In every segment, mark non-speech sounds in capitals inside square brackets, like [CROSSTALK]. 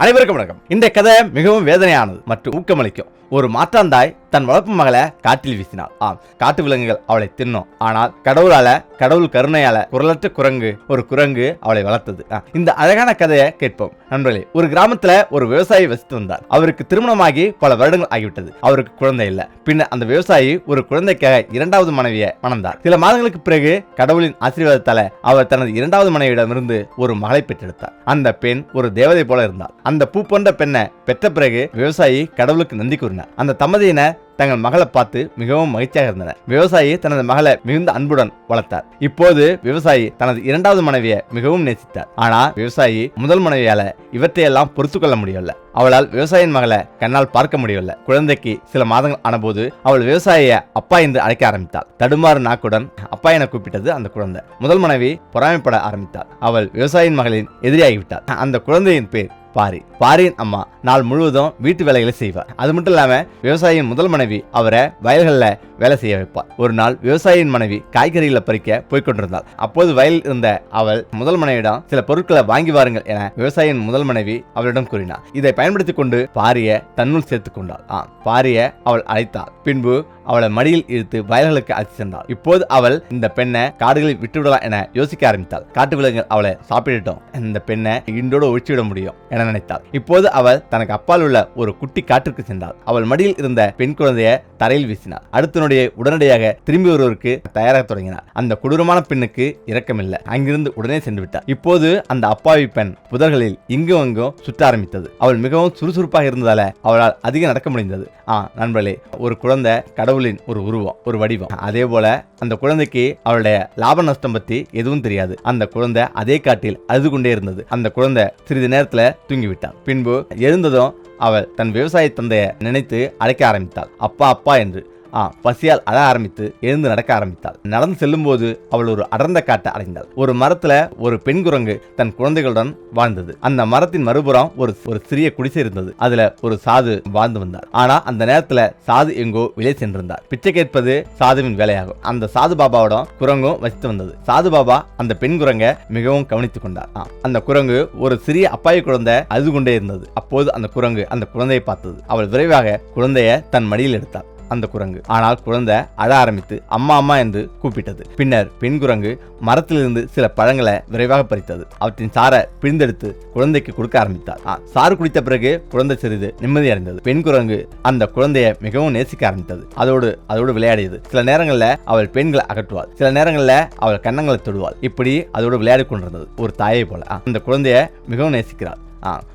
அனைவருக்கும் வணக்கம். இந்த கதை மிகவும் வேதனையானது மற்றும் ஊக்கமளிக்கும். ஒரு மாற்றாந்தாய் தன் வளர்ப்பு மகளை காட்டில் வீசினாள். ஆம் காட்டு விலங்குகள் அவளை தின்னும். ஆனால் கடவுளால கடவுள் கருணையால குரலற்ற குரங்கு ஒரு குரங்கு அவளை வளர்த்தது. ஆ, இந்த அழகான கதையை கேட்போம். நண்பர்களே ஒரு கிராமத்துல ஒரு விவசாயி வசித்து வந்தார். அவருக்கு திருமணமாகி பல வருடங்கள் ஆகிவிட்டது. அவருக்கு குழந்தை இல்ல. பின்னர் அந்த விவசாயி ஒரு குழந்தைக்காக இரண்டாவது மனைவியை மணந்தார். சில மாதங்களுக்கு பிறகு கடவுளின் ஆசீர்வாதத்தால அவர் தனது இரண்டாவது மனைவியிடமிருந்து ஒரு மகளை பெற்றெடுத்தார். அந்த பெண் ஒரு தேவதை போல இருந்தார் அந்த பூ போன்ற பெண்ணை பெற்ற பிறகு விவசாயி கடவுளுக்கு நந்தி கூறினார். அந்த தம்பதியினர் தங்கள் மகளை பார்த்து மிகவும் மகிழ்ச்சியாக இருந்தனர். விவசாயி தனது மகளை மிகுந்த அன்புடன் வளர்த்தார். இப்போது விவசாயி தனது இரண்டாவது மனைவியை மிகவும் நேசித்தார். ஆனால் விவசாயி முதல் மனைவியால இவற்றையெல்லாம் பொறுத்து கொள்ள முடியவில்லை. அவளால் விவசாயின் மகளை கண்ணால் பார்க்க முடியவில்லை. குழந்தைக்கு சில மாதங்கள் ஆனபோது அவள் விவசாயிய அப்பா என்று அழைக்க ஆரம்பித்தாள். தடுமாறு நாக்குடன் அப்பா என கூப்பிட்டது அந்த குழந்தை. முதல் மனைவி பொறாமைப்பட ஆரம்பித்தாள். அவள் விவசாயின் மகளின் எதிரியாகிவிட்டாள். அந்த குழந்தையின் பேர் பாரி. பாரியின் அம்மா நாள் முழுவதும் வீட்டு வேலைகளை செய்வார். அது மட்டும் இல்லாம விவசாயியின் முதல் மனைவி அவரை வயல்களில் வேலை செய்ய வைப்பார். ஒரு நாள் விவசாயியின் மனைவி காய்கறிகளை பறிக்க போய்கொண்டிருந்தாள் அப்போது வயலில் இருந்த அவள் முதல் மனைவிடம் சில பொருட்களை வாங்கி வாருங்கள் என விவசாயியின் முதல் மனைவி அவளிடம் கூறினார் இதை பயன்படுத்திக் கொண்டு பாரிய தன்னுள் சேர்த்துக் கொண்டாள். ஆ பாரிய அவள் அழைத்தாள். பின்பு அவளை மடியில் இழுத்து வயல்களுக்கு அழைத்து சென்றாள். இப்போது அவள் இந்த பெண்ணை காடுகளில் விட்டுவிடலாம் என யோசிக்க ஆரம்பித்தாள். காட்டு விலங்குகள் அவளை சாப்பிட்டுட்டோம் இந்த பெண்ணை இன்றோடு ஒழிச்சுவிட முடியும் என நினைத்தாள். இப்போது அவள் தனக்கு அப்பால் உள்ள ஒரு குட்டி காட்டிற்கு சென்றாள். அவள் மடியில் இருந்த பெண் குழந்தையை தரையில் வீசினாள். அடுத்தனுடைய உடனடியாக திரும்பி வருவதற்கு தயாராக தொடங்கினார் அந்த கொடூரமான பெண்ணுக்கு இரக்கமில்லை. அங்கிருந்து உடனே சென்று விட்டார் இப்போது அந்த அப்பாவி பெண் புதர்களில் இங்கும் அங்கும் சுற்ற ஆரம்பித்தது. அவள் மிகவும் சுறுசுறுப்பாக இருந்ததால அவளால் அதிகம் நடக்க முடிந்தது. ஆ நண்பர்களே ஒரு குழந்தை கடவுள் கடவுளின் ஒரு உருவம் ஒரு வடிவம். அதே போல அந்த குழந்தைக்கு அவளுடைய லாப நஷ்டம் பத்தி எதுவும் தெரியாது. அந்த குழந்தை அதே காட்டில் அழுது கொண்டே இருந்தது. அந்த குழந்தை சிறிது நேரத்துல தூங்கிவிட்டாள் பின்பு எழுந்ததும் அவள் தன் விவசாய தந்தையை நினைத்து அழைக்க ஆரம்பித்தாள். அப்பா அப்பா என்று ஆ பசியால் அழ ஆரம்பித்து எழுந்து நடக்க ஆரம்பித்தாள். நடந்து செல்லும்போது அவள் ஒரு அடர்ந்த காட்டை அடைந்தாள். ஒரு மரத்துல ஒரு பெண் குரங்கு தன் குழந்தைகளுடன் வாழ்ந்தது. அந்த மரத்தின் மறுபுறம் ஒரு ஒரு சிறிய குடிசை இருந்தது. அதுல ஒரு சாது வாழ்ந்து வந்தார். ஆனா அந்த நேரத்துல சாது எங்கோ வெளியே சென்றிருந்தார். பிச்சை கேட்பது சாதுவின் வேலையாகும். அந்த சாது பாபாவோட குரங்கும் வசித்து வந்தது. சாது பாபா அந்த பெண் குரங்க மிகவும் கவனித்துக் கொண்டார். ஆ, அந்த குரங்கு ஒரு சிறிய அப்பாவி குழந்தை அழுது கொண்டே இருந்தது. அப்போது அந்த குரங்கு அந்த குழந்தையை பார்த்தது. அவள் விரைவாக குழந்தையை தன் மடியில் எடுத்தாள். அந்த குரங்கு. ஆனால் குழந்தை அழ ஆரம்பித்து அம்மா அம்மா என்று கூப்பிட்டது. பின்னர் பெண் குரங்கு மரத்திலிருந்து சில பழங்களை விரைவாக பறித்தது. அவற்றின் சாரை பிழிந்தெடுத்து குழந்தைக்கு கொடுக்க ஆரம்பித்தார். சாறு குடித்த பிறகு குழந்தை சிறிது நிம்மதி அடைந்தது. பெண் குரங்கு அந்த குழந்தையை மிகவும் நேசிக்க ஆரம்பித்தது. அதோடு அதோடு விளையாடியது. சில நேரங்களில் அவள் பெண்களை அகற்றுவாள். சில நேரங்களில் அவள் கன்னங்களை தொடுவாள். இப்படி அதோடு விளையாடி கொண்டிருந்தது. ஒரு தாயை போல. அந்த குழந்தையை மிகவும் நேசிக்கிறாள்.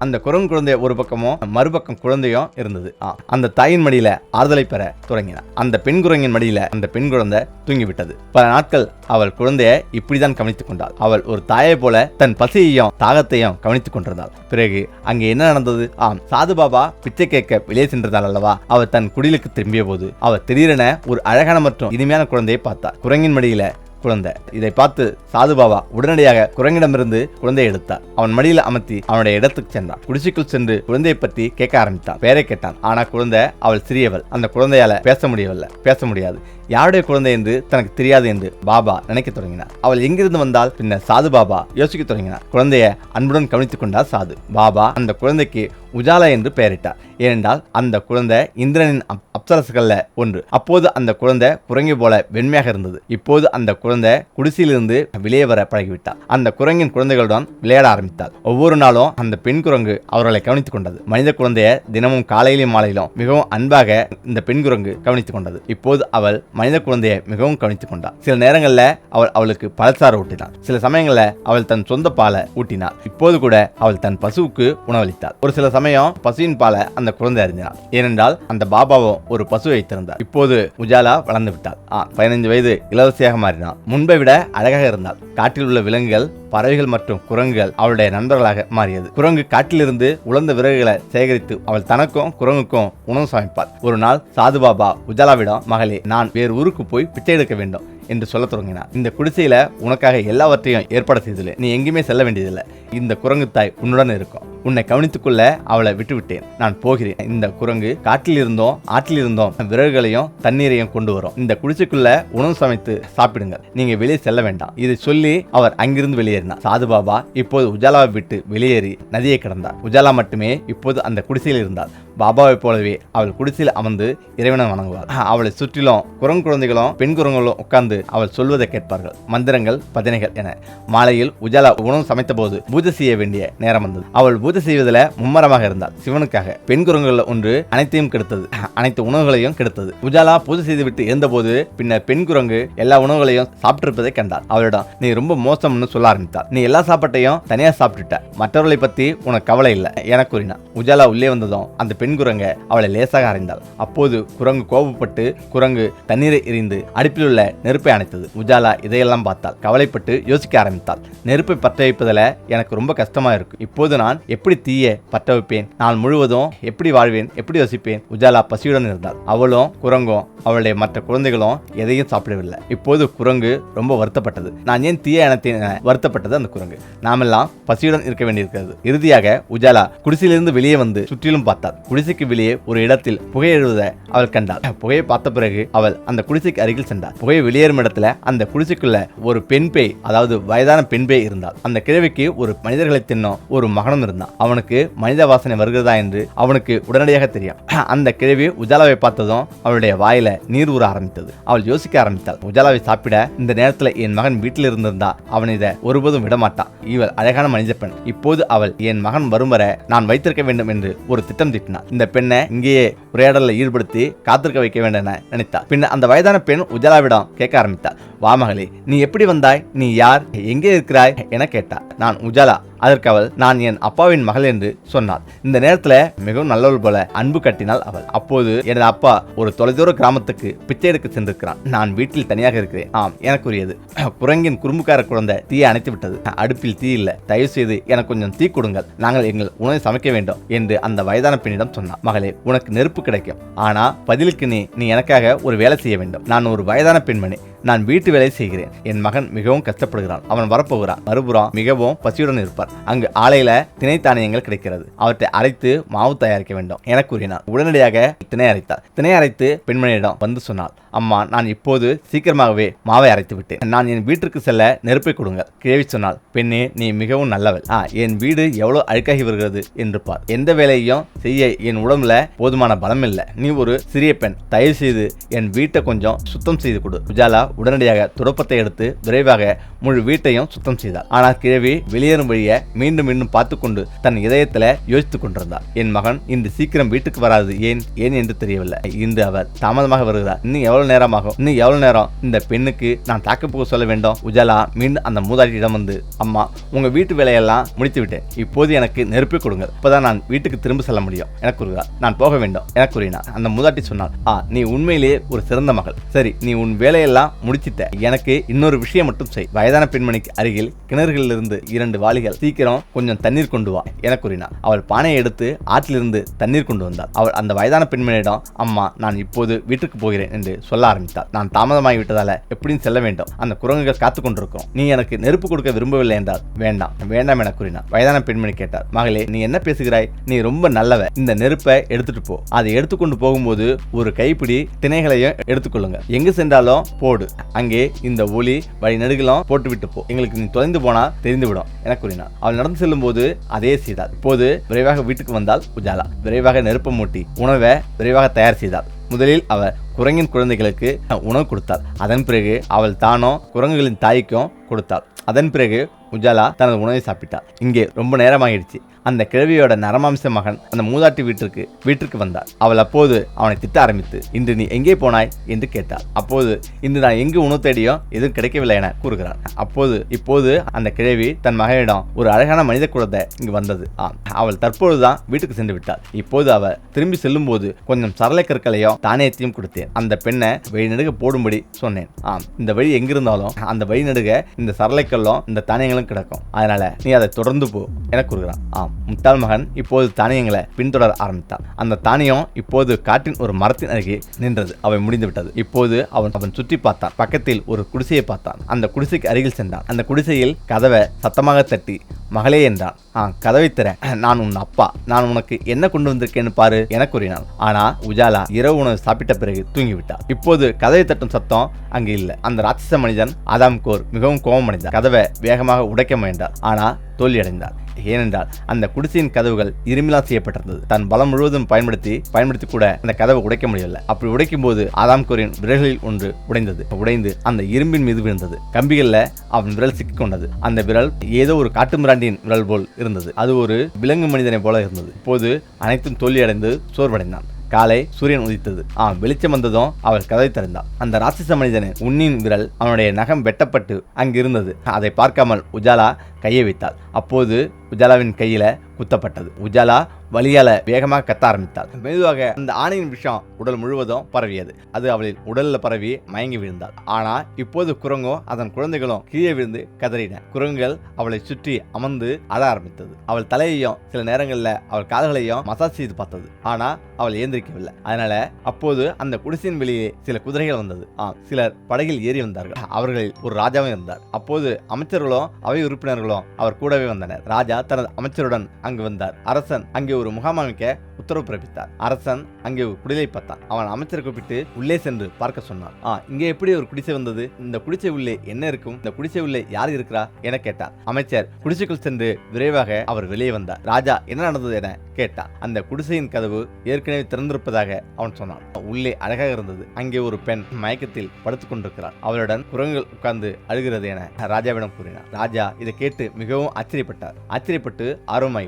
அந்த குரங்கு குழந்தை ஒரு பக்கமும் மறுபக்கம் குழந்தையும் இருந்தது. அந்த தாயின் மடியில ஆறுதலை பெற தொடங்கினார் அந்த பெண் குரங்கின் மடியில அந்த பெண் குழந்தை தூங்கிவிட்டது. பல நாட்கள் அவள் குழந்தையை இப்படிதான் கவனித்துக் கொண்டாள். அவள் ஒரு தாயை போல தன் பசியையும் தாகத்தையும் கவனித்துக் கொண்டிருந்தாள். பிறகு அங்கே என்ன நடந்தது? ஆம் சாது பாபா பிச்சை கேட்க வெளியே சென்றதால் அல்லவா? அவள் தன் குடிலுக்கு திரும்பிய போது அவள் திடீரென ஒரு அழகான மற்றும் இனிமையான குழந்தையை பார்த்தார் குரங்கின் மடியில குழந்தை. இதை பார்த்து சாது பாபா உடனடியாக குரங்கிடமிருந்து குழந்தையை எடுத்தார். அவன் மடியில் அமர்த்தி அவனுடைய இடத்துக்கு சென்றான். குடிசைக்குள் சென்று குழந்தையை பற்றி கேட்க ஆரம்பித்தான். பேரை கேட்டான். ஆனா குழந்தை அவள் சிறியவள். அந்த குழந்தையால பேச முடியவில்லை. பேச முடியாது. யாருடைய குழந்தை என்று தனக்கு தெரியாது என்று பாபா நினைக்க தொடங்கினார். அவள் எங்கிருந்து வந்தால் பின்னர் சாது பாபா யோசிக்க தொடங்கினார். குழந்தையை அன்புடன் கவனித்துக் கொண்டார் சாது. பாபா அந்த குழந்தைக்கு உஜாலா என்று பெயரிட்டார். ஏனென்றால் அந்த குழந்தை இந்திரனின் அப்- அப்சரசுகள்ல ஒன்று. அப்போது அந்த குழந்தை குரங்கி போல வெண்மையாக இருந்தது. இப்போது அந்த குழந்தை குடிசையிலிருந்து வெளியே வர பழகிவிட்டார். அந்த குரங்கின் குழந்தைகளுடன் விளையாட ஆரம்பித்தார். ஒவ்வொரு நாளும் அந்த பெண் குரங்கு அவர்களை கவனித்துக் கொண்டது. மனித குழந்தையை தினமும் காலையிலும் மாலையிலும் மிகவும் அன்பாக இந்த பெண் குரங்கு கவனித்துக் கொண்டது. இப்போது அவள் மனித குழந்தையை மிகவும் கவனித்துக் கொண்டார். சில நேரங்களில் அவள் அவளுக்கு பழச்சாறு ஊட்டினாள் சில சமயங்களில் அவள் தன் சொந்த பாலை ஊட்டினாள் இப்போது கூட அவள் தன் பசுவுக்கு உணவளித்தாள் ஒரு சில சமயம் பசுவின் பாலை அந்த குழந்தை அறிஞ்சினாள் ஏனென்றால் அந்த பாபாவும் ஒரு பசு வைத்திருந்தார் இப்போது உஜாலா வளர்ந்து விட்டாள் பதினைந்து வயது இளவரசியாக மாறினாள் முன்பை விட அழகாக இருந்தாள் காட்டில் உள்ள விலங்குகள் பறவைகள் மற்றும் குரங்குகள் அவளுடைய நண்பர்களாக மாறியது. குரங்கு காட்டிலிருந்து உலர்ந்த விறகுகளை சேகரித்து அவள் தனக்கும் குரங்குக்கும் உணவு சமைப்பாள். ஒரு நாள் சாது பாபா உஜாலாவிடம் மகளே நான் வேறு ஊருக்கு போய் பிச்சை எடுக்க வேண்டும். என்று சொல்ல தொடங்கினார். இந்த குடிசையில உனக்காக எல்லாவற்றையும் ஏற்பாடு செய்தது நீ எங்கேயுமே செல்ல வேண்டியதில்லை. இந்த குரங்கு தாய் உன்னுடன் இருக்கும். உன்னை கவனித்துக்கொள்ள அவளை விட்டுவிட்டேன். நான் போகிறேன். இந்த குரங்கு காட்டில் இருந்தோம் ஆற்றில் இருந்தோம் விறகுகளையும் தண்ணீரையும் கொண்டு வரும். இந்த குடிசைக்குள்ள உணவு சமைத்து சாப்பிடுங்கள். நீங்க வெளியே செல்ல வேண்டாம். இதை சொல்லி அவர் அங்கிருந்து வெளியேறினார். சாது பாபா இப்போது உஜாலாவை விட்டு வெளியேறி நதியை கடந்தார். உஜாலா மட்டுமே இப்போது அந்த குடிசையில் இருந்தார். பாபாவைப் போலவே அவள் குடிசையில் அமர்ந்து இறைவனை வணங்குவார் அவளை சுற்றிலும் குரங்கு குழந்தைகளும் பெண் குரங்குகளும் உட்கார்ந்து அவள் சொல்வதை கேட்பார்கள். மந்திரங்கள் பஜனைகள் என. மாலையில் உஜாலா உணவு சமைத்த போது பூஜை செய்ய வேண்டிய நேரம் வந்தது. அவள் பூஜை செய்வதில் மும்மரமாக இருந்தாள். சிவனுக்காக பெண் குரங்குகள் ஒன்று அனைத்தையும் கெடுத்தது. அனைத்து உணவுகளையும் கெடுத்தது. உஜாலா பூஜை செய்துவிட்டு இருந்தபோது பின்னர் பெண் குரங்கு எல்லா உணவுகளையும் சாப்பிட்டிருப்பதை கண்டாள். அவளிடம் நீ ரொம்ப மோசம்னு சொல்ல ஆரம்பித்தாள். நீ எல்லா சாப்பாட்டையும் தனியாக சாப்பிட்டுட்ட. மற்றவர்களை பற்றி உனக்கு கவலை இல்லை என கூறினான் உஜாலா உள்ளே வந்ததும் அந்த பெண் பெண் குரங்க அவளை லேசாக அறிந்தாள் அப்போது குரங்கு கோபப்பட்டு குரங்கு தண்ணீரை எரிந்து அடுப்பில் உள்ள நெருப்பை அணைத்தது. உஜாலா இதையெல்லாம் பார்த்தாள். கவலைப்பட்டு யோசிக்க ஆரம்பித்தாள். நெருப்பை பற்ற வைப்பதில் எனக்கு ரொம்ப கஷ்டமா இருக்கு. இப்போது நான் எப்படி தீய பற்ற வைப்பேன் நான் முழுவதும் எப்படி வாழ்வேன்? எப்படி யோசிப்பேன் உஜாலா பசியுடன் இருந்தாள். அவளும் குரங்கும் அவளுடைய மற்ற குழந்தைகளும் எதையும் சாப்பிடவில்லை. இப்போது குரங்கு ரொம்ப வருத்தப்பட்டது. நான் ஏன் தீய இனத்தின் வருத்தப்பட்டது அந்த குரங்கு. நாமெல்லாம் பசியுடன் இருக்க வேண்டியிருக்கிறது. இறுதியாக உஜாலா குடிசையிலிருந்து வெளியே வந்து சுற்றிலும் பார்த்தாள். குடிசைக்கு வெளியே ஒரு இடத்தில் புகையெழுவதை அவள் கண்டாள். புகையை பார்த்த பிறகு அவள் அந்த குடிசைக்கு அருகில் சென்றாள். புகையை வெளியேறும் இடத்துல அந்த குடிசைக்குள்ள ஒரு பெண் பேய் அதாவது வயதான பெண் பேய் இருந்தாள். அந்த கிழவிக்கு ஒரு மனிதர்களை தின்னும் ஒரு மகனும் இருந்தான். அவனுக்கு மனித வாசனை வருகிறதா என்று அவனுக்கு உடனடியாக தெரியும். [CLEARS THROAT] அந்த கிழவி உஜாலாவை பார்த்ததும் அவளுடைய வாயில நீர் ஊற ஆரம்பித்தது. அவள் யோசிக்க ஆரம்பித்தாள். உஜாலாவை சாப்பிட இந்த நேரத்துல என் மகன் வீட்டில் இருந்திருந்தா அவன் இதை ஒருபோதும் விடமாட்டான். இவள் அழகான மனித பெண் இப்போது அவள் என் மகன் வரும் வரை நான் வைத்திருக்க வேண்டும் என்று ஒரு திட்டம் திட்டினார் இந்த பெண்ணை இங்கேயே உரையாடலில் ஈடுபடுத்தி காத்திருக்க வைக்க வேண்டும் என நினைத்தார் பின்னர் அந்த வயதான பெண் உஜலாவிடம் கேட்க ஆரம்பித்தார் வாமகளே நீ எப்படி வந்தாய்? நீ யார்? எங்கே இருக்கிறாய்? என கேட்டார் நான் உஜாலா. அதற்கு அவள் நான் என் அப்பாவின் மகள் என்று சொன்னாள். இந்த நேரத்தில் மிகவும் நல்லவள் போல அன்பு கட்டினாள் அவள். அப்போது எனது அப்பா ஒரு தொலைதூர கிராமத்துக்கு பிச்சை எடுக்க சென்றிருக்கிறான் நான் வீட்டில் தனியாக இருக்கிறேன். ஆம் எனக்குரியது. குரங்கின் குறும்புக்கார குழந்தை தீயை அணைத்து விட்டது. அடுப்பில் தீ இல்லை. தயவு செய்து எனக்கு கொஞ்சம் தீ கொடுங்கள். நாங்கள் எங்கள் உணவை சமைக்க வேண்டும் என்று அந்த வயதான பெண்ணிடம் சொன்னான் மகளே உனக்கு நெருப்பு கிடைக்கும். ஆனா பதிலுக்கு நீ நீ எனக்காக ஒரு வேலை செய்ய வேண்டும். நான் ஒரு வயதான பெண்மணி. நான் வீட்டு வேலை செய்கிறேன். என் மகன் மிகவும் கஷ்டப்படுகிறான். அவன் வரப்போகிறான். மறுபுறம் மிகவும் பசியுடன் இருப்பார் அங்கு ஆலையில திணை தானியங்கள் கிடைக்கிறது. அவற்றை அரைத்து மாவு தயாரிக்க வேண்டும் என கூறினார் உடனடியாக திணை அரைத்தார் திணை அரைத்து பெண்மணியிடம் வந்து சொன்னாள். அம்மா நான் இப்போது சீக்கிரமாகவே மாவை அரைத்து விட்டேன். நான் என் வீட்டிற்கு செல்ல நெருப்பை கொடுங்கள். கிழவி சொன்னாள். பெண்ணே நீ மிகவும் நல்லவள். ஆ என் வீடு எவ்வளவு அழுக்காகி வருகிறது என்று பார். எந்த வேலையும் செய்ய என் உடம்புல போதுமான பலம் இல்லை நீ ஒரு சிறிய பெண். தயவு செய்து என் வீட்டை கொஞ்சம் சுத்தம் செய்து கொடு. உஜாலா உடனடியாக துடப்பத்தை எடுத்து விரைவாக முழு வீட்டையும் சுத்தம் செய்தார். ஆனால் கிழவி வெளியேறும் வழியை மீண்டும் மீண்டும் பார்த்து கொண்டு தன் இதயத்தில் யோசித்துக் கொண்டிருந்தார். என் மகன் இன்று சீக்கிரம் வீட்டுக்கு வராது. ஏன்? ஏன் என்று தெரியவில்லை. இன்று அவர் தாமதமாக வருகிறார். இன்னும் எவ்வளவு நேரமாகும்? இன்னும் எவ்வளவு நேரம்? இந்த பெண்ணுக்கு நான் தாக்கப்போக சொல்ல வேண்டும். உஜாலா மீண்டும் அந்த மூதாட்டியிடம் வந்து அம்மா உங்க வீட்டு வேலையெல்லாம் முடித்து விட்டேன். இப்போது எனக்கு நெருப்பி கொடுங்க இப்பதான் நான் வீட்டுக்கு திரும்ப செல்ல முடியும். என கூறுகிறார் நான் போக வேண்டும். என கூறினார். அந்த மூதாட்டி சொன்னார் ஆ நீ உண்மையிலேயே ஒரு சிறந்த மகள். சரி நீ உன் வேலையெல்லாம் முடிச்சிட்ட எனக்கு இன்னொரு விஷயம் மட்டும் செய். வயதான பெண்மணிக்கு அருகில் கிணறுகளிலிருந்து இரண்டு வாளிகள். சீக்கிரம் கொஞ்சம் தண்ணீர் கொண்டு வா என கூறினார் அவள் பானையை எடுத்து ஆற்றிலிருந்து தண்ணீர் கொண்டு வந்தாள். அவள் அந்த வயதான பெண்மணியிடம் அம்மா நான் இப்போது வீட்டுக்கு போகிறேன் என்று சொல்ல ஆரம்பித்தாள். நான் தாமதமாகி விட்டதால எப்படியும் செல்ல வேண்டும். அந்த குரங்குகள் காத்து கொண்டிருக்கும். நீ எனக்கு நெருப்பு கொடுக்க விரும்பவில்லை என்றால் வேண்டாம் வேண்டாம் என கூறினார் வயதான பெண்மணி கேட்டார் மகளே நீ என்ன பேசுகிறாய்? நீ ரொம்ப நல்லவ. இந்த நெருப்பை எடுத்துட்டு போ. அதை எடுத்துக்கொண்டு போகும்போது ஒரு கைப்பிடி திணைகளையும் எடுத்துக்கொள்ளுங்க எங்கு சென்றாலும் போடு. அங்கே இந்த ஒளி வழி நெடுகிலும் போட்டுவிட்டு போ. எங்களுக்கு நீ தொலைந்து போனா தெரிந்துவிடும் என கூறினார் அவள் நடந்து செல்லும் போது அதே செய்தார் இப்போது விரைவாக வீட்டுக்கு வந்தால் உஜாலா. விரைவாக நெருப்பு மூட்டி உணவை விரைவாக தயார் செய்தார் முதலில் அவர் குரங்கின் குழந்தைகளுக்கு உணவு கொடுத்தார் அதன் பிறகு அவள் தானோ குரங்குகளின் தாய்க்கும் கொடுத்தாள். அதன் பிறகு உஜாலா தனது உணவை சாப்பிட்டார் இங்கே ரொம்ப நேரமாகிடுச்சு. அந்த கிழவியோட நரமாம்ச மகன் அந்த மூதாட்டி வீட்டிற்கு வீட்டிற்கு வந்தார். அவள் அப்போது அவனை திட்ட ஆரம்பித்து இன்று நீ எங்கே போனாய்? என்று கேட்டார் அப்போது இன்று நான் எங்கு உணவு தேடியோ எதுவும் கிடைக்கவில்லை என கூறுகிறார் அப்போது இப்போது அந்த கிழவி தன் மகனிடம் ஒரு அழகான மனித குழந்தை இங்கு வந்தது. ஆம். அவள் தற்பொழுதுதான் வீட்டுக்கு சென்று விட்டாள். இப்போது அவள் திரும்பி செல்லும் போது கொஞ்சம் சரளை கற்களையும் தானியத்தையும் கொடுத்தேன். அந்த பெண்ணை வழிநடுக போடும்படி சொன்னேன். ஆம். இந்த வழி எங்கிருந்தாலும் அந்த வழிநடுக இந்த சரளைக்கல்லும் இந்த தானியங்களும் கிடக்கும். அதனால நீ அதை தொடர்ந்து போ என கூறுகிறான் ஆம். முட்டாள் மகன் இப்போது தானியங்களை பின்தொடர ஆரம்பித்தான் அந்த தானியம் இப்போது காட்டின் ஒரு மரத்தின் அருகே நின்றது. அவை முடிந்து விட்டது இப்போது அவன் அவன் சுற்றி பார்த்தான். பக்கத்தில் ஒரு குடிசையை பார்த்தான். அந்த குடிசைக்கு அருகில் சென்றான். அந்த குடிசையில் கதவை சத்தமாக தட்டி மகளே என்றான். ஆ கதவை தர நான் உன் அப்பா. நான் உனக்கு என்ன கொண்டு வந்திருக்கேன்னு பாரு என கூறினான். ஆனா உஜாலா இரவு உணவு சாப்பிட்ட பிறகு தூங்கிவிட்டார். இப்போது கதவை தட்டும் சத்தம் அங்கு இல்லை. அந்த ராட்சச மனிதன் ஆதாம் கோர் மிகவும் கோபமடைந்தார். கதவை வேகமாக உடைக்க முயன்றார். ஆனா தோல்வியடைந்தார். ஏனென்றால் அந்த குடிசையின் கதவுகள் இருமிலா செய்யப்பட்டிருந்தது. தன் பலம் முழுவதும் பயன்படுத்தி பயன்படுத்தி கூட அந்த கதவை உடைக்க முடியவில்லை. அப்படி உடைக்கும் போது ஆதாம் கோரின் விரல்களில் ஒன்று உடைந்தது. உடைந்து அந்த இரும்பின் மீது விழுந்தது. கம்பிகள்ல அவன் விரல் சிக்கிக்கொண்டது. அந்த விரல் ஏதோ ஒரு காட்டு மிராண்டியின் விரல் போல் இருந்தது. அது ஒரு விலங்கு மனிதனை போல இருந்தது. இப்போது அனைத்தும் தோல்வியடைந்து சோர்வடைந்தான். காலை சூரியன் உதித்தது. ஆ வெளிச்சம் வந்ததும் அவள் கதை திறந்தாள். அந்த ராட்சச மனிதனின் உன்னின் விரல் அவனுடைய நகம் வெட்டப்பட்டு அங்கு இருந்தது அதை பார்க்காமல் உஜாலா கையை வைத்தாள். அப்போது உஜாலாவின் கையில குத்தப்பட்டது. உஜாலா வலியால வேகமாக கத்த ஆரம்பித்தாள். மெதுவாக அந்த ஆணையின் விஷம் உடல் முழுவதும் பரவியது. அது அவளின் உடல்ல பரவி மயங்கி விழுந்தாள். ஆனா இப்போது குரங்கும் அதன் குழந்தைகளும் கீழே விழுந்து கதறின. குரங்குகள் அவளை சுற்றி அமர்ந்து அழ ஆரம்பித்தது. அவள் தலையையும் சில நேரங்களில் அவள் கால்களையும் மசாஜ் செய்து பார்த்தது. ஆனா அவள் ஏந்திரிக்கவில்லை அதனால அப்போது அந்த குடிசையின் வெளியே சில குதிரைகள் வந்தது. ஆம் சிலர் படகில் ஏறி வந்தார்கள். அவர்களில் ஒரு ராஜாவும் இருந்தார். அப்போது அமைச்சர்களும் அவை உறுப்பினர்களும் அவர் கூடவே வந்தனர். ராஜா தனது அமைச்சருடன் அங்கு வந்தார். அரசன் அங்கே ஒரு முகாம் அமைக்க உத்தரவு பிறப்பித்தார். அரசன் அங்கே ஒரு குடிலை பார்த்தான். அவன் அமைச்சரை கூப்பிட்டு உள்ளே சென்று பார்க்க சொன்னான். ஆ இங்கே எப்படி ஒரு குடிசை வந்தது? இந்த குடிசை உள்ளே என்ன இருக்கும்? இந்த குடிசை உள்ளே யார் இருக்கிறா? என கேட்டார். அமைச்சர் குடிசைக்குள் சென்று விரைவாக அவர் வெளியே வந்தார். ராஜா என்ன நடந்தது? என கேட்டான் அந்த குடிசையின் கதவு ஏற்கனவே திறந்திருப்பதாக அவன் சொன்னான். உள்ளே அழகாக இருந்தது. அங்கே ஒரு பெண் மயக்கத்தில் படுத்துக் கொண்டிருக்கிறார் அவளுடன் குரங்குகள் உட்கார்ந்து அழுகிறது என ராஜாவிடம் கூறினார். ராஜா இதை கேட்டு மிகவும் ஆச்சரியப்பட்டார். ஆச்சரியப்பட்டு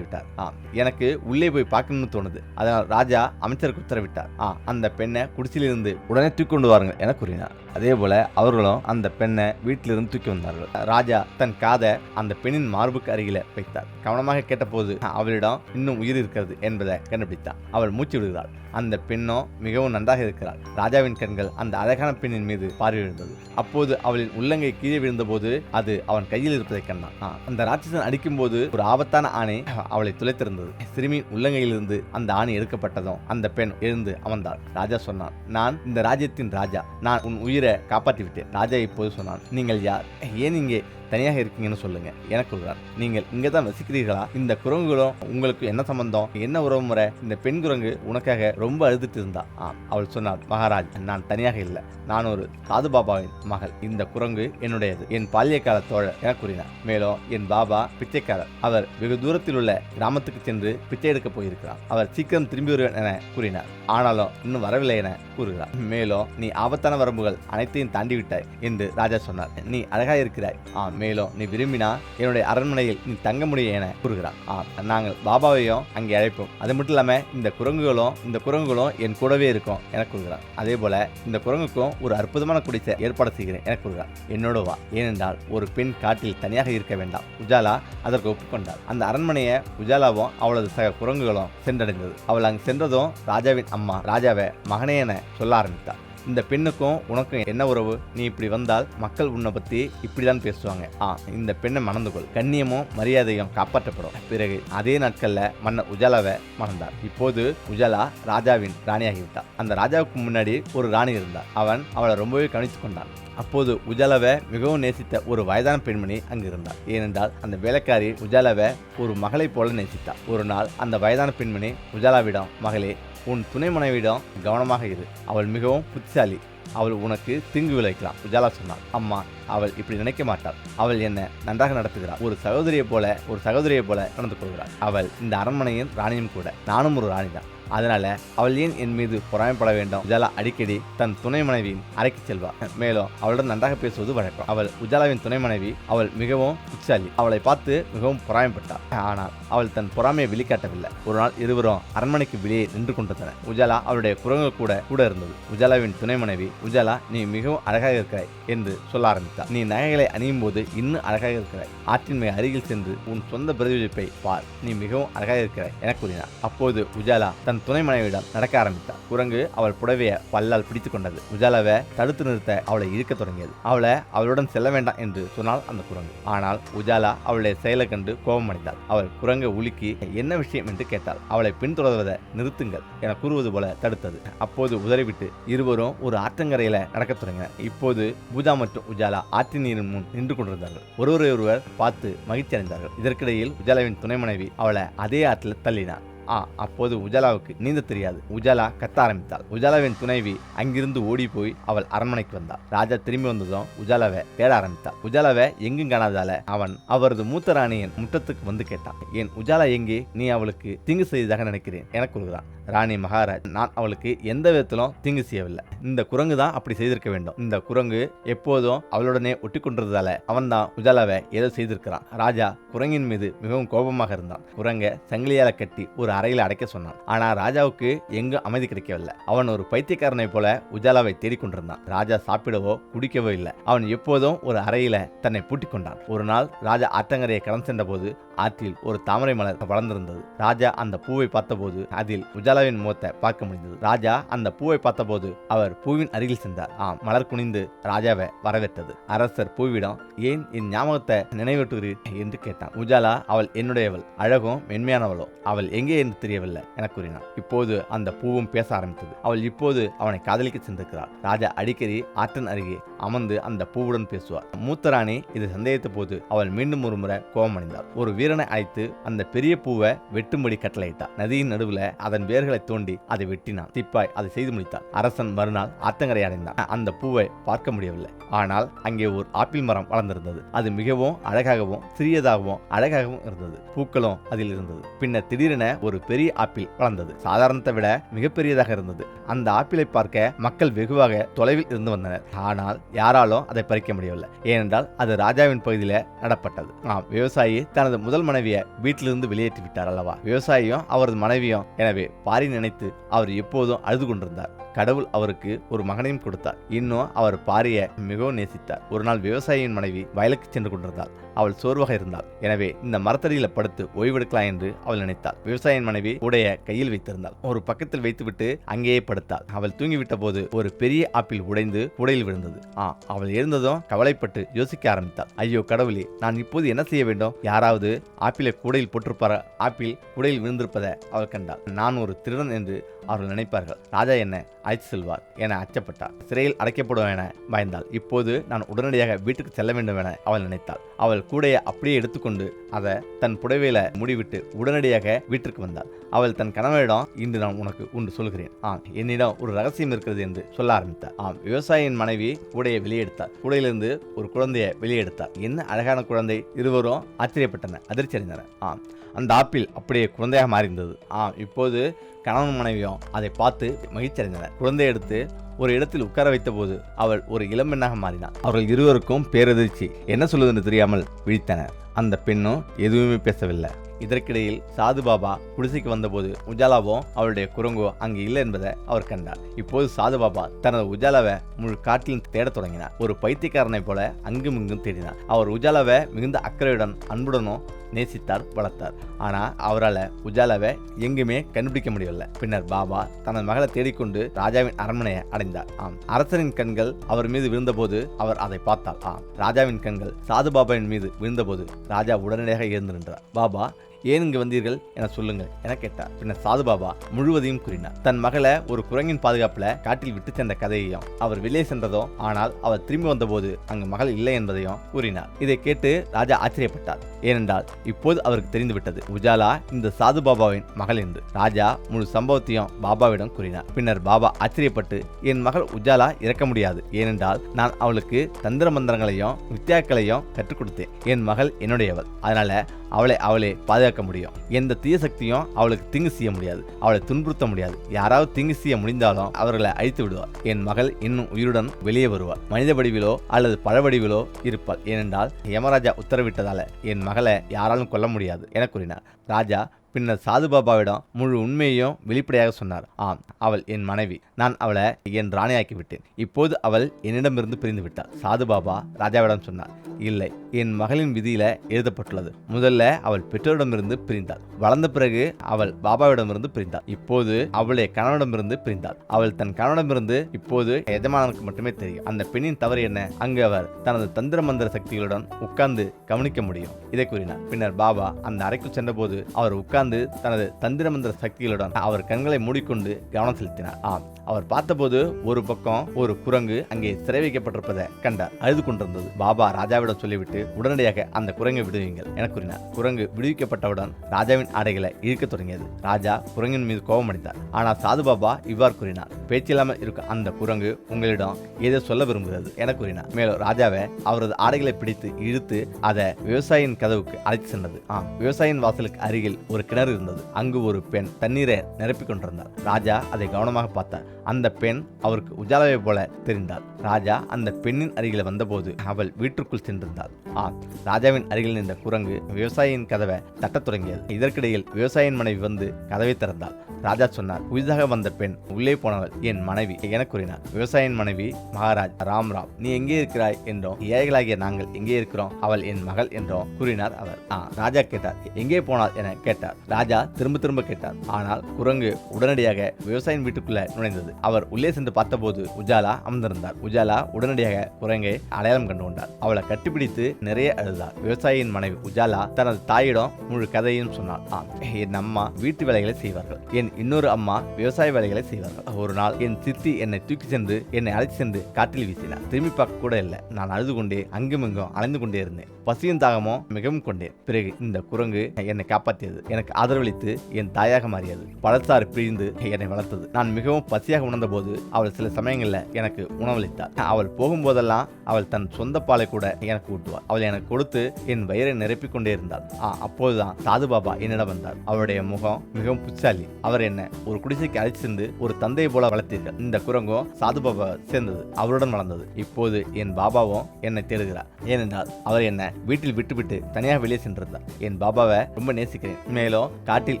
ஆர்வமாகிவிட்டார் ஆ எனக்கு உள்ளே போய் பார்க்கணும்னு தோணுது. அதனால் ராஜா அமைச்சருக்கு உத்தரவிட்டார். ஆ அந்த பெண்ணை குடிசிலிருந்து உடனே தூக்கி கொண்டு வாருங்கள் என கூறினார். அதே போல அவர்களும் அந்த பெண்ணை வீட்டிலிருந்து தூக்கி வந்தார்கள். ராஜா தன் காதை அந்த பெண்ணின் மார்புக்கு அருகில வைத்தார். கவனமாக கேட்டபோது அவளிடம் இன்னும் உயிர் இருக்கிறது என்பதை கண்டுபிடித்தார். அவள் மூச்சு விடுகிறாள். அந்த பெண்ணோ மிகவும் நன்றாக இருக்கிறாள். ராஜாவின் கண்கள் அந்த அழகான பெண்ணின் மீது பார்வை விழுந்தது. அப்போது அவளின் உள்ளங்கை கீழே விழுந்தபோது அது அவன் கையில் இருப்பதை கண்டான். ஆ, அந்த ராட்சசன் அடிக்கும்போது ஒரு ஆபத்தான ஆணை அவளை துளைத்திருந்தது. சிறுமியின் உள்ளங்கையிலிருந்து அந்த ஆணி எடுக்கப்பட்டதும் அந்த பெண் எழுந்து அமர்ந்தாள். ராஜா சொன்னான் நான் இந்த ராஜ்யத்தின் ராஜா. நான் உன் உயிரை காப்பாற்றி விட்டேன் ராஜா இப்போது சொன்னான் நீங்கள் யார்? ஏன் இங்கே தனியாக இருக்கீங்கன்னு சொல்லுங்க. எனக்கு சொல்றார் நீங்கள் இங்கே தான் வசிக்கிறீர்களா? இந்த குரங்குகளும் உங்களுக்கு என்ன சம்பந்தம்? என்ன உறவு முறை? இந்த பெண் குரங்கு உனக்காக ரொம்ப அழுதுட்டு இருந்தா? ஆம். அவள் சொன்னாள் மகாராஜ் நான் தனியாக இல்லை. நான் ஒரு சாது பாபாவின் மகள். இந்த குரங்கு என்னுடையது. என் பால்யக்கால தோழர் என கூறினார். மேலும் என் பாபா பிச்சைக்காரர். அவர் வெகு தூரத்தில் உள்ள கிராமத்துக்கு சென்று பிச்சை எடுக்க போயிருக்கிறார். அவர் சீக்கிரம் திரும்பி வருவேன் என கூறினார். ஆனாலும் இன்னும் வரவில்லை என கூறுகிறார். மேலும் நீ ஆபத்தான வரம்புகள் அனைத்தையும் தாண்டிவிட்டாய் என்று ராஜா சொன்னார். நீ அழகாக இருக்கிறாய் ஆம். மேலும் நீ விரும்பினா என்னுடைய அரண்மனையில் நீ தங்க முடியும் என கூறுகிறார். ஆம் நாங்கள் பாபாவையும் அங்கே அழைப்போம். அது மட்டும் இல்லாம இந்த குரங்குகளும் இந்த குரங்குகளும் என் கூடவே இருக்கும் என கூறுகிறார். அதே போல இந்த குரங்குக்கும் ஒரு அற்புதமான குடிசை ஏற்பாடு செய்கிறேன் என கூறுகிறார். என்னோட வா. ஏனென்றால் ஒரு பெண் காட்டில் தனியாக இருக்க வேண்டாம். உஜாலா அதற்கு ஒப்புக்கொண்டார். அந்த அரண்மனையை உஜாலாவும் அவளது சக குரங்குகளும் சென்றடைந்தது. அவள் அங்கு சென்றதும் ராஜாவின் அம்மா ராஜாவை மகனே என சொல்ல ஆரம்பித்தார் இந்த பெண்ணுக்கும் உனக்கும் என்ன உறவு? நீ இப்படி வந்தால் மக்கள் உன்னை பத்தி இப்படிதான் பேசுவாங்க. ஆ இந்த பெண்ணை மணந்துகொள். கண்ணியமும் மரியாதையும் காப்பாற்றப்படும். பிறகு அதே நாட்கள்ல மன்னர் உஜாலாவை மணந்தார். இப்போது உஜாலா ராஜாவின் ராணியாகிவிட்டார் அந்த ராஜாவுக்கு முன்னாடி ஒரு ராணி இருந்தார். அவன் அவளை ரொம்பவே கவனித்து கொண்டான். அப்போது உஜாலாவை மிகவும் நேசித்த ஒரு வயதான பெண்மணி அங்கு இருந்தார். ஏனென்றால் அந்த வேலைக்காரி உஜாலாவை ஒரு மகளை போல நேசித்தார். ஒரு நாள் அந்த வயதான பெண்மணி உஜாலாவிடம் மகளே உன் துணை மனைவியிடம் கவனமாக இரு. அவள் மிகவும் புத்திசாலி. அவள் உனக்கு தீங்கு விளைக்கலாம் உஜாலா சொன்னாள். அம்மா அவள் இப்படி நினைக்க மாட்டாள். அவள் என்ன நன்றாக நடத்துகிறாள். ஒரு சகோதரியை போல ஒரு சகோதரியை போல நடந்து கொள்கிறாள். அவள் இந்த அரண்மனையின் ராணியும் கூட. நானும் ஒரு ராணி தான் அதனால அவள் ஏன் என் மீது பொறாமைப்பட வேண்டும்? உஜாலா அடிக்கடி தன் துணை மனைவியின் அறைக்கு செல்வார் மேலும் அவளுடன் நன்றாக பேசுவது வழக்கம். அவள் உஜாலாவின் துணை மனைவி அவள் மிகவும் உச்சாலி அவளை பார்த்து மிகவும் பொறாமைப்பட்டார் ஆனால் அவள் தன் பொறாமையை வெளிக்காட்டவில்லை. ஒரு நாள் இருவரும் அரண்மனைக்கு வெளியே நின்று கொண்டிருந்தனர். உஜாலா அவளுடைய குரங்கு கூட கூட இருந்தது. உஜாலாவின் துணை மனைவி உஜாலா நீ மிகவும் அழகாக இருக்கிறாய் என்று சொல்ல ஆரம்பித்தார் நீ நகைகளை அணியும் போது இன்னும் அழகாக இருக்கிறாய். ஆற்றின் மிக அருகில் சென்று உன் சொந்த பிரதிபலிப்பை பார். நீ மிகவும் அழகாக இருக்கிறாய் என கூறினார் அப்போது உஜாலா தன் தன் துணை மனைவியிடம் நடக்க ஆரம்பித்தார் குரங்கு அவள் புடவையை பல்லால் பிடித்துக் கொண்டது. உஜாலாவை தடுத்து நிறுத்த அவளை இழுக்கத் தொடங்கியது. அவளை அவளுடன் செல்ல வேண்டாம் என்று சொன்னால் அந்த குரங்கு. ஆனால் உஜாலா அவளுடைய செயலை கண்டு கோபமடைந்தாள் அவள் குரங்கை உலுக்கி என்ன விஷயம்? என்று கேட்டாள். அவளை பின்தொடர்வதை நிறுத்துங்கள் என கூறுவது போல தடுத்தது. அப்போது உதறிவிட்டு இருவரும் ஒரு ஆற்றங்கரையில நடக்கத் தொடங்கினர். இப்போது பூஜா மற்றும் உஜாலா ஆற்றின் நீரின் முன் நின்று கொண்டிருந்தார்கள். ஒருவரை ஒருவர் பார்த்து மகிழ்ச்சி அடைந்தார்கள் இதற்கிடையில் உஜாலாவின் துணை மனைவி அவளை அதே ஆற்றில் தள்ளினார் ஆ அப்போது உஜாலாவுக்கு நீந்த தெரியாது. உஜாலா கத்த ஆரம்பித்தாள். உஜாலாவின் துணைவி அங்கிருந்து ஓடி போய் அவள் அரண்மனைக்கு வந்தாள். ராஜா திரும்பி வந்ததும் உஜாலாவை தேட ஆரம்பித்தாள். உஜாலாவை எங்கும் காணாதால அவன் அவரது மூத்த ராணியின் முற்றத்துக்கு வந்து கேட்டான். என் உஜாலா எங்கே? நீ அவளுக்கு தீங்கு செய்ததாக நினைக்கிறேன் என கூறுகிறான். ராணி மகாராஜ் நான் அவளுக்கு எந்த விதத்திலும் தீங்கு செய்யவில்லை. இந்த குரங்கு தான் அப்படி செய்திருக்க வேண்டும். இந்த குரங்கு எப்போதும் அவளுடனே ஒட்டி கொண்டிருந்ததால அவன் தான் உஜாலாவை ஏதோ செய்திருக்கிறான். ராஜா குரங்கின் மீது மிகவும் கோபமாக இருந்தான். குரங்க சங்கிலியால கட்டி ஒரு அறையில் அடைக்க சொன்னான். ஆனா ராஜாவுக்கு எங்கும் அமைதி கிடைக்கவில்லை. அவன் ஒரு பைத்தியக்காரனை போல உஜாலாவை தேடிக்கொண்டிருந்தான் ராஜா சாப்பிடவோ குடிக்கவோ இல்லை. அவன் எப்போதும் ஒரு அறையில தன்னை பூட்டிக் கொண்டான். ஒரு நாள் ராஜா ஆற்றங்கரையை கடந்து சென்றபோது ஆற்றில் ஒரு தாமரை மலர் வளர்ந்திருந்தது. ராஜா அந்த பூவை பார்த்தபோது அதில் உஜாலாவின் முகத்தை பார்க்க முடிந்தது. ராஜா அந்த பூவை பார்த்தபோது அவர் பூவின் அருகில் சென்றார். ஆம் மலர் குனிந்து ராஜாவை வரவேற்றது. அரசர் பூவிடம் ஏன் என் ஞாபகத்தை நினைவூட்டுகிறீர் என்று கேட்டான். உஜாலா அவள் என்னுடையவள். அழகும் மென்மையானவளோ. அவள் எங்கே என்று தெரியவில்லை என கூறினான். இப்போது அந்த பூவும் பேச ஆரம்பித்தது. அவள் இப்போது அவனை காதலிக்க சென்றிருக்கிறார் ராஜா அடிக்கடி ஆற்றன் அருகே அமர்ந்து அந்த பூவுடன் பேசுவார். மூத்த ராணி இதை சந்தேகித்த போது அவள் மீண்டும் ஒரு முறை கோபமடைந்தார் ஒரு வீரனை அழைத்து அந்த பெரிய பூவை வெட்டும்படி கட்டளையிட்டார் நதியின் நடுவுல அதன் வேர்களை தோண்டி அதை வெட்டினான். திப்பாய் அதை செய்து முடித்தார் அரசன் மறுநாள் ஆத்தங்கரை அடைந்தான். அந்த பூவை பார்க்க முடியவில்லை. ஆனால் அங்கே ஒரு ஆப்பிள் மரம் வளர்ந்திருந்தது. அது மிகவும் அழகாகவும் சிறியதாகவும் அழகாகவும் இருந்தது. பூக்களும் அதில் இருந்தது. பின்னர் திடீரென ஒரு பெரிய ஆப்பிள் வளர்ந்தது. சாதாரணத்தை விட மிகப்பெரியதாக இருந்தது. அந்த ஆப்பிளை பார்க்க மக்கள் வெகுவாக தொலைவில் இருந்து வந்தனர். ஆனால் யாராலும் அதை பறிக்க முடியவில்லை. ஏனென்றால் அது ராஜாவின் பகுதியில் நடப்பட்டது. ஆம் விவசாயி தனது முதல் மனைவியை வீட்டிலிருந்து வெளியேற்றி விட்டார் அல்லவா? விவசாயியும் அவரது மனைவியும் எனவே பாரி நினைத்து அவர் எப்போதும் அழுது கொண்டிருந்தார். கடவுள் அவருக்கு ஒரு மகனையும் கொடுத்தார். இன்னும் அவர் பாரியை மிகவும் நேசித்தார். ஒரு நாள் விவசாயியின் மனைவி வயலுக்கு சென்று கொண்டிருந்தாள். அவள் சோர்வாக இருந்தாள். எனவே இந்த மரத்தடியில் படுத்து ஓய்வெடுக்கலாம் என்று அவள் நினைத்தாள். விவசாயியின் மனைவி உடைய கையில் வைத்திருந்தாள். ஒரு பக்கத்தில் வைத்துவிட்டு அங்கேயே படுத்தாள். அவள் தூங்கிவிட்ட போது ஒரு பெரிய ஆப்பிள் உடைந்து உடையில் விழுந்தது. ஆ அவள் எழுந்ததும் கவலைப்பட்டு யோசிக்க ஆரம்பித்தாள். ஐயோ கடவுளே நான் இப்போது என்ன செய்ய வேண்டும்? யாராவது ஆப்பிளை கூடையில் போட்டிருப்பார? ஆப்பிள் கூடையில் விழுந்திருப்பதை அவள் கண்டாள். நான் ஒரு திருடன் என்று அவர்கள் நினைப்பார்கள் ராஜா என்ன அழைத்து செல்வார் என அச்சப்பட்டார். சிறையில் அடைக்கப்படும் என பயந்தாள். இப்போது நான் உடனடியாக வீட்டுக்கு செல்ல வேண்டும் என அவள் நினைத்தாள். அவள் கூடையை அப்படியே எடுத்துக்கொண்டு அதை தன் புடவையில மூடிவிட்டு உடனடியாக வீட்டிற்கு வந்தாள். அவள் தன் கணவரிடம் இன்று நான் உனக்கு ஒன்று சொல்கிறேன். ஆம் என்னிடம் ஒரு ரகசியம் இருக்கிறது என்று சொல்ல ஆரம்பித்தார் ஆம் விவசாயியின் மனைவி கூடையை வெளியெடுத்தார் கூடையிலிருந்து ஒரு குழந்தையை வெளியெடுத்தார் என்ன அழகான குழந்தை! இருவரும் ஆச்சரியப்பட்டனர் அதிர்ச்சி அடைந்தனர் ஆம் அந்த ஆப்பிள் அப்படியே குழந்தையாக மாறியிருந்தது. ஆம் இப்போது கணவன் மனைவியும் அதை பார்த்து மகிழ்ச்சி குழந்தை எடுத்து ஒரு இடத்தில் உட்கார வைத்த போது அவள் ஒரு இளம்பெண்ணாக மாறினாள். அவர்கள் இருவருக்கும் பேரதிர்ச்சி. என்ன சொல்லுதுன்னு தெரியாமல் விழித்தனர். அந்த பெண்ணும் எதுவுமே பேசவில்லை. இதற்கிடையில் சாது பாபா குடிசைக்கு வந்தபோது உஜாலாவும் அவளுடைய குரங்கோ அங்கு இல்லை என்பதை அவர் கண்டார். இப்போது சாது பாபா தனது உஜாலாவை முழு காட்டிலும் தேடத் தொடங்கினார். ஒரு பைத்தியக்காரனைப் போல அங்கும் இங்கும் தேடினார். அவர் உஜாலாவை மிகுந்த அக்கறையுடன் அன்புடனும் நேசித்தார் வளர்த்தார். ஆனால் அவரால் உஜாலாவை எங்குமே கண்டுபிடிக்க முடியவில்லை. பின்னர் பாபா தனது மகளை தேடிக்கொண்டு ராஜாவின் அரண்மனையை அடைந்தார். ஆம். அரசரின் கண்கள் அவர் மீது விழுந்தபோது அவர் அதை பார்த்தார். ஆம். ராஜாவின் கண்கள் சாது பாபாவின் மீது விழுந்தபோது ராஜா உடனடியாக எழுந்து நின்றார். பாபா ஏன் இங்கு வந்தீர்கள் என சொல்லுங்கள் என கேட்டார். பின்னர் சாது பாபா முழுவதையும் கூறினார். தன் மகளை ஒரு குரங்கின் பாதுகாப்புல காட்டில் விட்டு சென்ற கதையையும் அவர் வெளியே சென்றதும் ஆனால் அவர் திரும்பி வந்தபோது அங்கு மகள் இல்லை என்பதையும் கூறினார். இதை கேட்டு ராஜா ஆச்சரியப்பட்டார். ஏனென்றால் இப்போது அவருக்கு தெரிந்துவிட்டது. உஜாலா இந்த சாது பாபாவின் மகள் என்று ராஜா முழு சம்பவத்தையும் பாபாவிடம் கூறினார். பின்னர் பாபா ஆச்சரியப்பட்டு என் மகள் உஜாலா இறக்க முடியாது. ஏனென்றால் நான் அவளுக்கு தந்திர மந்திரங்களையும் வித்தியாக்களையும் கற்றுக் கொடுத்தேன். என் மகள் என்னுடையவள். அதனால அவளை அவளே பாதுகாக்க முடியும். எந்த தீய சக்தியும் அவளுக்கு திங்கு செய்ய முடியாது. அவளை துன்புறுத்த முடியாது. யாராவது திங்கு செய்ய முடிந்தாலும் அவர்களை அழித்து விடுவார் என் மகள் இன்னும் உயிருடன் வெளியே வருவார் மனித வடிவிலோ அல்லது பழ வடிவிலோ இருப்பாள். ஏனென்றால் யமராஜா உத்தரவிட்டதால என் மகளை யாராலும் கொல்ல முடியாது என கூறினார். ராஜா பின்னர் சாது பாபாவிடம் முழு உண்மையையும் வெளிப்படையாக சொன்னார். ஆம் அவள் என் மனைவி. நான் அவளை என் ராணியாக்கி விட்டேன் இப்போது அவள் என்னிடமிருந்து பிரிந்து விட்டாள். சாது பாபா ராஜாவிடம் சொன்னார். இல்லை என் மகளின் விதியில எழுதப்பட்டுள்ளது. முதல்ல அவள் பெற்றோரிடமிருந்து பிரிந்தாள். வளர்ந்த பிறகு அவள் பாபாவிடமிருந்து பிரிந்தாள். இப்போது அவளுடைய கணவனிடமிருந்து பிரிந்தாள். அவள் தன் கணவனிடமிருந்து இப்போது எஜமானனுக்கு மட்டுமே தெரியும். அந்த பெண்ணின் தவறு என்ன? அங்கு அவர் தனது தந்திர மந்திர சக்திகளுடன் உட்கார்ந்து கவனிக்க முடியும். இதை கூறினார். பின்னர் பாபா அந்த அறைக்கு சென்றபோது அவர் உட்கார்ந்து தனது தந்திரமந்திர சக்திகளுடன் அவர் கண்களை மூடிக்கொண்டு கவனம் செலுத்தினார். ஆம் அவர் பார்த்தபோது ஒரு பக்கம் ஒரு குரங்கு அங்கே சிறை வைக்கப்பட்டிருப்பதை கண்டார். அழுது கொண்டிருந்தது. பாபா ராஜாவிடம் சொல்லிவிட்டு உடனடியாக அந்த குரங்கை விடுவீங்கள் என கூறினார். குரங்கு விடுவிக்கப்பட்டவுடன் ராஜாவின் ஆடைகளை இழுக்கத் தொடங்கியது. ராஜா குரங்கின் மீது கோபமடைந்தார் ஆனால் சாது பாபா இவ்வாறு கூறினார். பேச்சில்லாமல் இருக்கும் அந்த குரங்கு உங்களிடம் ஏதோ சொல்ல விரும்புகிறது என கூறினார். மேலும் ராஜாவை அவரது ஆடைகளை பிடித்து இழுத்து அதை விவசாயியின் கதவுக்கு அழைத்து சென்றது. ஆம் விவசாயியின் வாசலுக்கு அருகில் ஒரு கிணறு இருந்தது. அங்கு ஒரு பெண் தண்ணீரை நிரப்பிக் கொண்டிருந்தார் ராஜா அதை கவனமாக பார்த்தார். அந்த பெண் அவருக்கு உஜாலாவை போல தெரிந்தாள். ராஜா அந்த பெண்ணின் அருகில் வந்தபோது அவள் வீட்டிற்குள் சென்றிருந்தாள். ஆம் ராஜாவின் அருகில் நின்ற குரங்கு விவசாயியின் கதவை தட்டத் தொடங்கியது. இதற்கிடையில் விவசாயியின் மனைவி வந்து கதவை திறந்தாள். ராஜா சொன்னார் புதிதாக வந்த பெண் உள்ளே போனவள் என் மனைவி என கூறினார். விவசாயியின் மனைவி மகாராஜ் ராம் ராம் நீ எங்கே இருக்கிறாய்? என்றோம். ஏழைகளாகிய நாங்கள் எங்கே இருக்கிறோம்? அவள் என் மகள் என்றோம். கூறினார் அவர். ஆ ராஜா கேட்டார் எங்கே போனாள்? என கேட்டார். ராஜா திரும்ப திரும்ப கேட்டார். ஆனால் குரங்கு உடனடியாக விவசாயின் வீட்டுக்குள்ள நுழைந்தது. அவர் உள்ளே சென்று பார்த்தபோது உஜாலா அமர்ந்திருந்தார். உஜாலா உடனடியாக குரங்கை அடையாளம் கண்டு கொண்டார். அவளை கட்டிப்பிடித்து நிறைய அழுதார். விவசாயியின் மனைவி உஜாலா தனது தாயிடம் முழு கதையும் சொன்னார் ஆம் என் அம்மா வீட்டு வேலைகளை செய்வார்கள். என் இன்னொரு அம்மா விவசாய வேலைகளை செய்வார்கள். ஒரு நாள் என் சித்தி என்னை தூக்கி சென்று என்னை அழைத்து சென்று காட்டில் வீசினார். திரும்பி பார்க்க கூட இல்லை. நான் அழுது கொண்டே அங்குமிங்கும் அலைந்து கொண்டே இருந்தேன். பசியும் தாகமும் மிகவும் கொண்டேன். பிறகு இந்த குரங்கு என்னை காப்பாற்றியது. எனக்கு ஆதரவளித்து என் தாயாக மாறியது. பழச்சாறு பிழிந்து என்னை வளர்த்தது. நான் மிகவும் பசியாக உணர்ந்தபோது அவள் சில சமயங்களில் எனக்கு உணவளித்தாள். அவள் போகும்போதெல்லாம் அவள் தன் சொந்த பாலை கூட எனக்கு ஊட்டுவாள். அவள் எனக்கு கொடுத்து என் வயிறை நிரப்பிக் கொண்டே இருந்தாள். அப்போதுதான் சாது பாபா என்னிடம் வந்தார். அவருடைய முகம் மிகவும் புச்சாலி. அவர் அவர் என்ன ஒரு குடிசைக்கு அழைச்சிருந்து சென்று ஒரு தந்தையை போல வளர்த்தீர்கள். இந்த குரங்கும் சாது பாபா சேர்ந்தது. அவருடன் வளர்ந்தது. இப்போது என் பாபாவும் என்னை தேடுகிறார். ஏனென்றால் அவர் என்ன வீட்டில் விட்டுவிட்டு தனியாக வெளியே சென்றிருந்தார். என் பாபாவை ரொம்ப நேசிக்கிறேன். மேலும் காட்டில்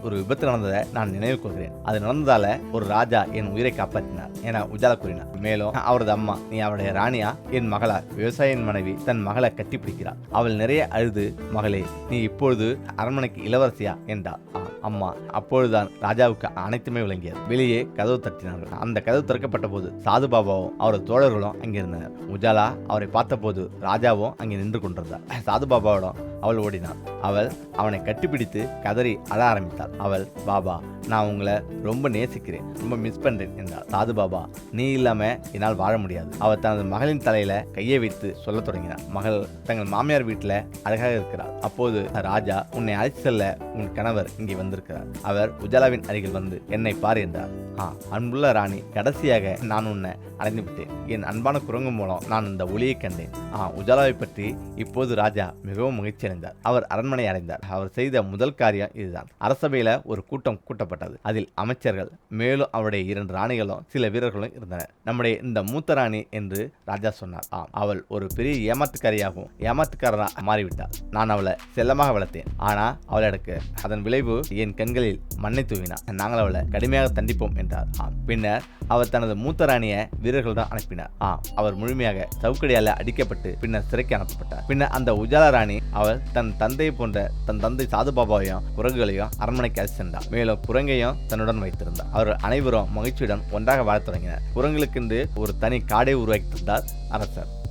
ஒரு விபத்து நடந்ததை நான் நினைவு கொள்கிறேன் அது நடந்ததால ஒரு ராஜா என் உயிரை காப்பாற்றினார் என உஜாலா கூறினார். மேலும் அவரது அம்மா நீ அவருடைய ராணியா? என் மகளா விவசாயியின் மனைவி தன் மகளை கட்டிப்பிடிக்கிறார் அவள் நிறைய அழுது மகளே நீ இப்பொழுது அரண்மனைக்கு இளவரசியா? என்றார் அம்மா அப்பொழுதுதான் ராஜாவுக்கு அனைத்துமே விளங்கியது. வெளியே கதவு தட்டினார்கள். அந்த கதவு திறக்கப்பட்ட போது சாது பாபாவும் அவரது தோழர்களும் அங்கே இருந்தனர். உஜாலா அவரை பார்த்தபோது ராஜாவும் அங்கே நின்று கொண்டிருந்தார். சாது பாபாவிடம் அவள் ஓடினாள். அவள் அவனை கட்டிப்பிடித்து கதறி அழ ஆரம்பித்தாள். அவள் பாபா நான் உங்களை ரொம்ப நேசிக்கிறேன் ரொம்ப மிஸ் பண்றேன் என்றாள். சாது பாபா நீ இல்லாம என்னால் வாழ முடியாது. அவர் தனது மகளின் தலையில கையை வைத்து சொல்லத் தொடங்கினார் மகள் தங்கள் மாமியார் வீட்டில் அழகாக இருக்கிறார் அப்போது ராஜா உன்னை அழைத்து செல்ல உன் கணவர் இங்கே வந்து வந்திருக்கிறார். அவர் உஜாலாவின் அருகில் வந்து என்னை பார் என்றார். ஆ அன்புள்ள ராணி கடைசியாக நான் உன்னை அடைந்து விட்டேன். என் அன்பான குரங்கு மூலம் நான் இந்த ஒளியை கண்டேன். ஆ உஜாலாவை பற்றி இப்போது ராஜா மிகவும் மகிழ்ச்சி அடைந்தார். அவர் அரண்மனை அடைந்தார். அவர் செய்த முதல் காரியம் இதுதான். அரசபையில் ஒரு கூட்டம் கூட்டப்பட்டது. அதில் அமைச்சர்கள் மேலும் அவருடைய இரண்டு ராணிகளும் சில வீரர்களும் இருந்தனர். நம்முடைய இந்த மூத்த ராணி என்று ராஜா சொன்னார். ஆம் அவள் ஒரு பெரிய ஏமாத்துக்காரியாகவும் ஏமாத்துக்காரரா மாறிவிட்டாள். நான் அவளை செல்லமாக வளர்த்தேன். ஆனால் அவள் எனக்கு அதன் விளைவு என் கண்களில் மண்ணை தூவினார் நாங்கள் அவளை கடுமையாக தண்டிப்போம் என்றார். ஆம். பின்னர் அவர் தனது மூத்த ராணியை வீரர்கள்தான் அனுப்பினார். ஆ அவர் முழுமையாக சவுக்கடியால் அடிக்கப்பட்டு பின்னர் சிறைக்கு அனுப்பப்பட்டார். பின்னர் அந்த உஜாலா ராணி அவர் தன் தந்தை போன்ற தன் தந்தை சாது பாபாவையும் குரங்குகளையும் அரண்மனைக்கு அழைத்து சென்றார். மேலும் குரங்கையும் தன்னுடன் வைத்திருந்தார். அவர்கள் அனைவரும் மகிழ்ச்சியுடன் ஒன்றாக வாழத் தொடங்கினர். குரங்குகளுக்கென்று ஒரு தனி காடை உருவாக்கி தந்தார் அரசர்.